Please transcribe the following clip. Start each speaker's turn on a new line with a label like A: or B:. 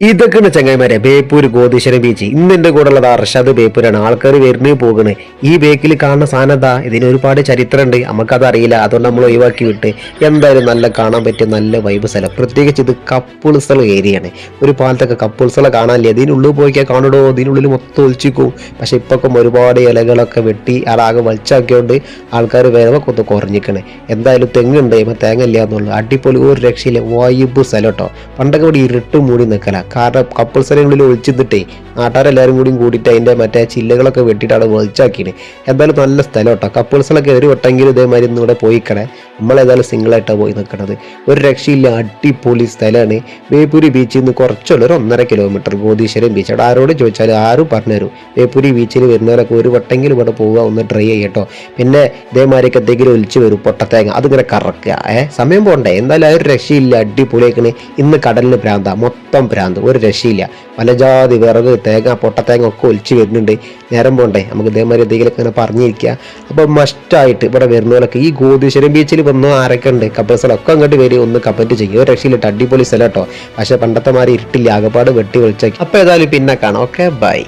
A: ഇതൊക്കെയാണ് ചങ്ങായിമാരെ. ബേപ്പൂർ ഗോതീശ്വരം ബീച്ച്. ഇന്ന് എന്റെ കൂടെ ഉള്ളത് അർഷാദ് ബേപ്പൂരാണ്. ആൾക്കാർ വരുന്നേ പോകണ് ഈ ബേക്കിൽ കാണുന്ന സാധനത ഇതിന് ഒരുപാട് ചരിത്രമുണ്ട് നമുക്കത് അറിയില്ല. അതുകൊണ്ട് നമ്മൾ ഒഴിവാക്കി വിട്ട് എന്തായാലും നല്ല കാണാൻ പറ്റിയ നല്ല വൈബ് സ്ഥലം. പ്രത്യേകിച്ച് ഇത് കപ്പിൾസുള്ള ഏരിയയാണ് ഒരു പാലത്തൊക്കെ കപ്പിൾസുള്ള കാണാനില്ല. ഇതിനുള്ളിൽ പോയിക്കാൻ കാണുടോ? ഇതിനുള്ളിൽ മൊത്തം ഒളിച്ചിക്കും പക്ഷെ ഇപ്പൊക്കെ ഒരുപാട് ഇലകളൊക്കെ വെട്ടി ആളാകെ വലിച്ചാക്കിയോണ്ട് ആൾക്കാർ ഒന്ന് കുറഞ്ഞിക്കണേ എന്തായാലും തെങ്ങുണ്ട്. ഇപ്പം തേങ്ങ ഇല്ല എന്നുള്ളൂ. അടിപൊളി ഒരു രക്ഷയില്ല. വൈബ് സ്ഥലം കേട്ടോ. പണ്ടൊക്കെ ഇവിടെ ഇരുട്ട് മൂടി നിൽക്കല കാരണം കപ്പിൾസിനുള്ളിൽ ഒളിച്ചിന്നിട്ടേ നാട്ടുകാരെല്ലാവരും കൂടിയും കൂടിയിട്ട് അതിന്റെ മറ്റേ ചില്ലകളൊക്കെ വെട്ടിയിട്ടാണ് വലിച്ചാക്കിയത് എന്തായാലും നല്ല സ്ഥലം കേട്ടോ കപ്പിൾസിലൊക്കെ ഒരു വട്ടെങ്കിലും ഇതേമാതിരി ഇന്നിവിടെ പോയിക്കണേ. നമ്മളേതായാലും സിംഗിളായിട്ടാണ് പോയി നിൽക്കണത് ഒരു രക്ഷയില്ല അടിപൊളി സ്ഥലമാണ്. വേപ്പൂരി ബീച്ചിൽ നിന്ന് കുറച്ചുള്ള ഒരു ഒന്നര കിലോമീറ്റർ ഗോതീശ്വരം ബീച്ച് അവിടെ ആരോട് ചോദിച്ചാൽ ആരും പറഞ്ഞുതരും വേപ്പൂരി ബീച്ചിൽ വരുന്നവരൊക്കെ ഒരു വട്ടെങ്കിലും ഇവിടെ പോവുക ഒന്ന് ട്രൈ ചെയ്യട്ടോ. പിന്നെ ഇതേമാതിരിയൊക്കെ എന്തെങ്കിലും ഒലിച്ച് വരും പൊട്ടത്തേങ്ങ. അതിങ്ങനെ കറക്കുക. ഏഹ് സമയം പോകണ്ടേ എന്തായാലും ആ ഒരു രക്ഷയില്ല അടിപൊളിയാക്കണേ ഇന്ന് കടലിന് ഭ്രാന്ത. മൊത്തം ഭ്രാന്ത്. ഒരു രക്ഷയില്ല. പല ജാതി വിറക് തേങ്ങ പൊട്ടത്തേങ്ങ ഒക്കെ ഒലിച്ച് വരുന്നുണ്ട്. നേരം പോണ്ടേ. നമുക്ക് ഇതേമാതിരി എന്തെങ്കിലുമൊക്കെ ഇങ്ങനെ പറഞ്ഞിരിക്കുക. അപ്പോൾ മസ്റ്റായിട്ട് ഇവിടെ വരുന്നവരൊക്കെ ഈ ഗോതീശ്വരം ബീച്ചിൽ വന്നു ആരൊക്കെ ഉണ്ട്? കപ്പിൾസിലൊക്കെ അങ്ങോട്ട് വരും. ഒന്ന് കമന്റ് ചെയ്യും ഒരു രക്ഷയിലിട്ട് അടിപൊളി സ്ഥലം കേട്ടോ. പക്ഷേ പണ്ടത്തെ മാതിരി ഇരുട്ടില്ല. ആകപ്പാട് വെട്ടി വിളിച്ചാക്കി അപ്പോൾ ഏതായാലും പിന്നെ കാണാം. Okay bye